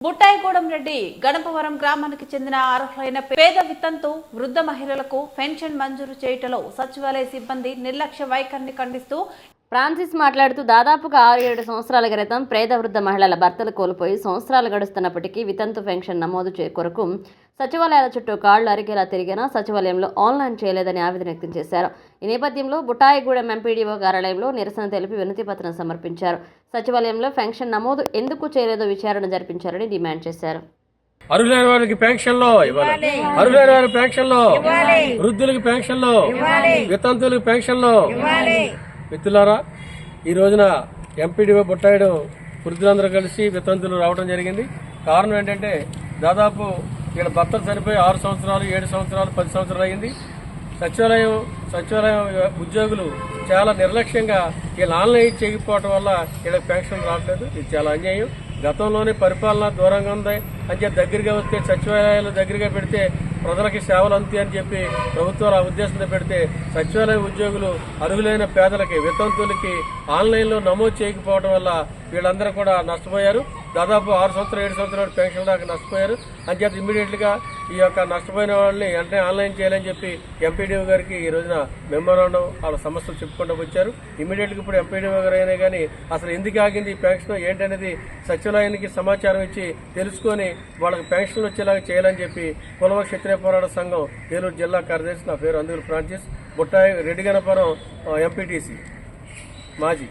బుట్టాయిగూడెం రెడ్డి గణపవరం గ్రామానికి చెందిన అర్హులైన పేద వితంతు వృద్ధ మహిళలకు పెన్షన్ మంజూరు చేయుటలో సచివాలయ సిబ్బంది నిర్లక్ష్య వైఖరిని ఖండిస్తూ ఫ్రాన్సిస్ మాట్లాడుతూ దాదాపుగా ఆరు ఏడు సంవత్సరాల క్రితం పేద వృద్ధ మహిళల భర్తలు కోల్పోయి సంవత్సరాలు గడుస్తున్నప్పటికీ వితంతు పెన్షన్ నమోదు చే కొరకు సచివాలయాల చుట్టూ కాళ్ళు అరిగేలా తిరిగినా సచివాలయంలో ఆన్లైన్ చేయలేదని ఆవేదన వ్యక్తం చేశారు. ఈ నేపథ్యంలో బుటాయిగూడెం ఎంపీడీఓ కార్యాలయంలో నిరసన తెలిపి వినతి పత్రం సమర్పించారు. సచివాలయంలో పెన్షన్ నమోదు ఎందుకు చేయలేదో విచారణ జరిపించారని డిమాండ్ చేశారు. అర్హులైన వారికి పెన్షన్లో ఇవ్వాలి. అర్హులైన వారికి పెన్షన్లో. వృద్ధులకి పెన్షన్లో. వితంతువులకి పెన్షన్లో. మిత్రులారా ఈ రోజున ఎంపీడీఓ బుట్టాయుడు వృద్ధులందరూ కలిసి వితంతులు రావడం జరిగింది. కారణం ఏంటంటే దాదాపు ఇక్కడ భర్తలు చనిపోయి ఆరు సంవత్సరాలు ఏడు సంవత్సరాలు పది సంవత్సరాలు అయింది. సచివాలయం సచివాలయం ఉద్యోగులు చాలా నిర్లక్ష్యంగా వీళ్ళు ఆన్లైన్ చేయకపోవడం వల్ల వీళ్ళకి పెన్షన్ రావట్లేదు. ఇది చాలా అన్యాయం. గతంలోనే పరిపాలన దూరంగా ఉంది. అంటే దగ్గరగా వస్తే సచివాలయాలు దగ్గరగా పెడితే ప్రజలకి సేవలు అందుతాయి అని చెప్పి ప్రభుత్వాలు ఆ ఉద్దేశంతో పెడితే సచివాలయ ఉద్యోగులు అర్హులైన పేదలకి వితంతులకి ఆన్లైన్లో నమోదు చేయకపోవడం వల్ల వీళ్ళందరూ కూడా నష్టపోయారు. దాదాపు ఆరు సంవత్సరాలు ఏడు సంవత్సరాలు పెన్షన్ దాకా నష్టపోయారు. అంచేత ఇమ్మీడియట్గా ఈ యొక్క నష్టపోయిన వాళ్ళని వెంటనే ఆన్లైన్ చేయాలని చెప్పి ఎంపీడీఓ గారికి ఈ రోజున మెమోరాండం వాళ్ళ సమస్యలు చెప్పుకుంటూ వచ్చారు. ఇమీడియట్గా ఇప్పుడు ఎంపీడీఓ గారు అయినా కానీ అసలు ఎందుకు ఆగింది? ఈ పెన్షన్ ఏంటనేది సచివాలయానికి సమాచారం ఇచ్చి తెలుసుకొని వాళ్ళకి పెన్షన్లు వచ్చేలాగా చేయాలని చెప్పి కులవ క్షత్రియ పోరాట సంఘం ఏలూరు జిల్లా కార్యదర్శి నా పేరు అందుకు ఫ్రాన్సిస్ బుట్టాయి రెడ్డిగనపురం ఎంపీటీసీ మాజీ.